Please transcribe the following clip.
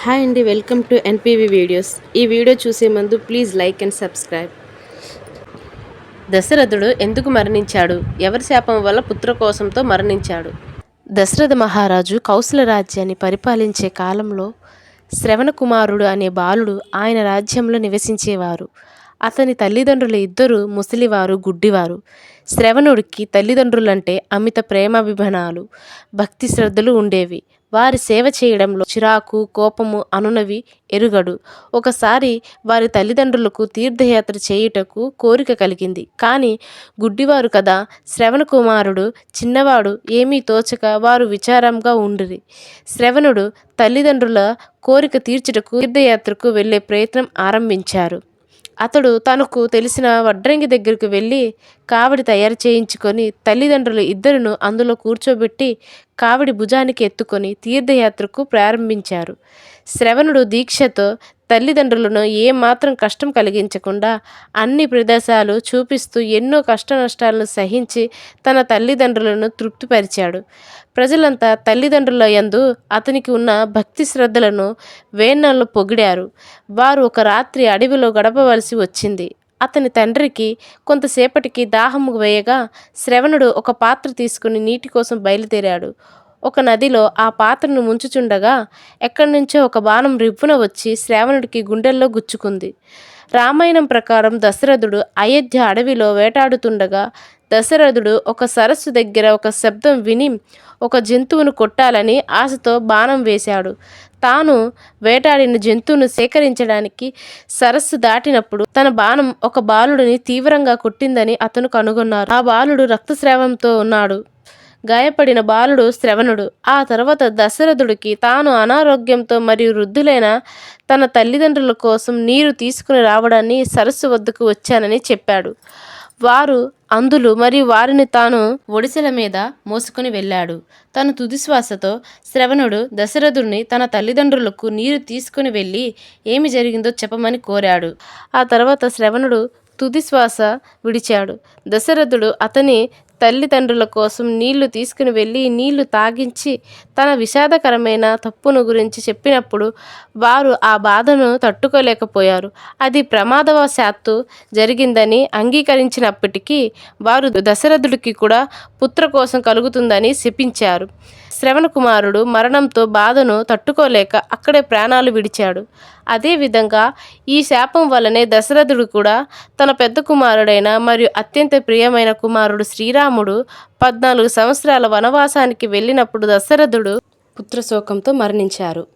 Hi అండి welcome to NPV videos. ఈ video చూసే ముందు ప్లీజ్ లైక్ అండ్ సబ్స్క్రైబ్. దశరథుడు ఎందుకు మరణించాడు? ఎవరి శాపం వల్ల పుత్ర కోసంతో మరణించాడు? దశరథ మహారాజు కౌశల రాజ్యాన్ని పరిపాలించే కాలంలో శ్రవణ కుమారుడు అనే బాలుడు ఆయన రాజ్యంలో నివసించేవారు. అతని తల్లిదండ్రులు ఇద్దరు ముసలివారు గుడ్డివారు. శ్రవణుడికి తల్లిదండ్రులంటే అమిత ప్రేమాభిమానాలు భక్తి శ్రద్ధలు ఉండేవి. వారి సేవ చేయడంలో చిరాకు కోపము అనునవి ఎరుగడు. ఒకసారి వారి తల్లిదండ్రులకు తీర్థయాత్ర చేయుటకు కోరిక కలిగింది. కానీ గుడ్డివారు కదా శ్రవణ కుమారుడు చిన్నవాడు ఏమీ తోచక వారు విచారంగా ఉండిరి. శ్రవణుడు తల్లిదండ్రుల కోరిక తీర్చుటకు తీర్థయాత్రకు వెళ్ళే ప్రయత్నం ఆరంభించారు. అతడు తనకు తెలిసిన వడ్రంగి దగ్గరకు వెళ్ళి కావడి తయారు చేయించుకొని తల్లిదండ్రులు ఇద్దరును అందులో కూర్చోబెట్టి కావిడి భుజానికి ఎత్తుకొని తీర్థయాత్రకు ప్రారంభించారు. శ్రవణుడు దీక్షతో తల్లిదండ్రులను ఏమాత్రం కష్టం కలిగించకుండా అన్ని ప్రదేశాలు చూపిస్తూ ఎన్నో కష్ట నష్టాలను సహించి తన తల్లిదండ్రులను తృప్తిపరిచాడు. ప్రజలంతా తల్లిదండ్రుల యందు అతనికి ఉన్న భక్తి శ్రద్ధలను వేణల్లో పొగిడారు. వారు ఒక రాత్రి అడవిలో గడపవలసి వచ్చింది. అతని తండ్రికి కొంతసేపటికి దాహము వేయగా శ్రవణుడు ఒక పాత్ర తీసుకుని నీటి కోసం బయలుదేరాడు. ఒక నదిలో ఆ పాత్రను ముంచుచుండగా ఎక్కడి నుంచో ఒక బాణం రిప్పున వచ్చి శ్రావణుడికి గుండెల్లో గుచ్చుకుంది. రామాయణం ప్రకారం దశరథుడు అయోధ్య అడవిలో వేటాడుతుండగా దశరథుడు ఒక సరస్సు దగ్గర ఒక శబ్దం విని ఒక జంతువును కొట్టాలని ఆశతో బాణం వేశాడు. తాను వేటాడిన జంతువును సేకరించడానికి సరస్సు దాటినప్పుడు తన బాణం ఒక బాలుడిని తీవ్రంగా కొట్టిందని అతను కనుగొన్నారు. ఆ బాలుడు రక్తస్రావంతో ఉన్నాడు. గాయపడిన బాలుడు శ్రవణుడు. ఆ తర్వాత దశరథుడికి తాను అనారోగ్యంతో మరియు వృద్ధులైన తన తల్లిదండ్రుల కోసం నీరు తీసుకుని రావడాన్ని సరస్సు వద్దకు వచ్చానని చెప్పాడు. వారు అందులు మరియు వారిని తాను ఒడిసెల మీద మోసుకుని వెళ్ళాడు. తన తుదిశ్వాసతో శ్రవణుడు దశరథుడిని తన తల్లిదండ్రులకు నీరు తీసుకుని వెళ్ళి ఏమి జరిగిందో చెప్పమని కోరాడు. ఆ తర్వాత శ్రవణుడు తుది శ్వాస విడిచాడు. దశరథుడు అతని తల్లిదండ్రుల కోసం నీళ్ళు తీసుకుని వెళ్ళి నీళ్ళు తాగించి తన విషాదకరమైన తప్పును గురించి చెప్పినప్పుడు వారు ఆ బాధను తట్టుకోలేకపోయారు. అది ప్రమాదవశాత్తు జరిగిందని అంగీకరించినప్పటికీ వారు దశరథుడికి కూడా పుత్ర కోసం కలుగుతుందని శపించారు. శ్రవణ కుమారుడు మరణంతో బాధను తట్టుకోలేక అక్కడే ప్రాణాలు విడిచాడు. అదేవిధంగా ఈ శాపం వల్లనే దశరథుడు కూడా తన పెద్ద కుమారుడైన మరియు అత్యంత ప్రియమైన కుమారుడు శ్రీరామ్ శ్రీరాముడు పద్నాలుగు సంవత్సరాల వనవాసానికి వెళ్ళినప్పుడు దశరథుడు పుత్రశోకంతో మరణించారు.